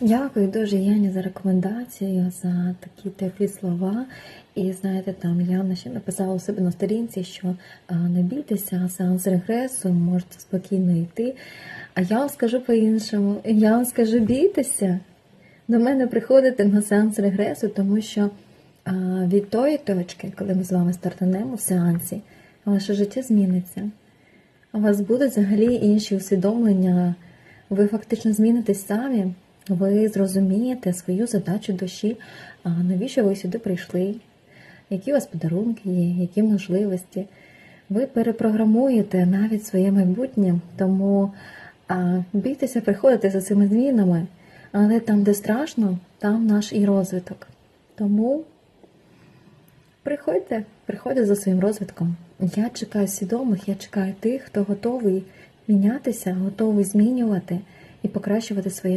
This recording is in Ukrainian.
Дякую дуже Яні за рекомендацію, за такі теплі слова. І знаєте, там Яна ще написала у себе на сторінці, що не бійтеся, сеанс регресу, можете спокійно йти. А я вам скажу по-іншому, я вам скажу бійтеся. До мене приходите на сеанс регресу, тому що від тої точки, коли ми з вами стартанемо в сеансі, ваше життя зміниться. У вас будуть взагалі інші усвідомлення, ви фактично змінитесь самі, ви зрозумієте свою задачу душі, навіщо ви сюди прийшли, які у вас подарунки є, які можливості. Ви перепрограмуєте навіть своє майбутнє, тому бійтеся приходити за цими змінами, але там, де страшно, там наш і розвиток. Тому Приходьте, приходьте за своїм розвитком. Я чекаю свідомих, я чекаю тих, хто готовий мінятися, готовий змінювати і покращувати своє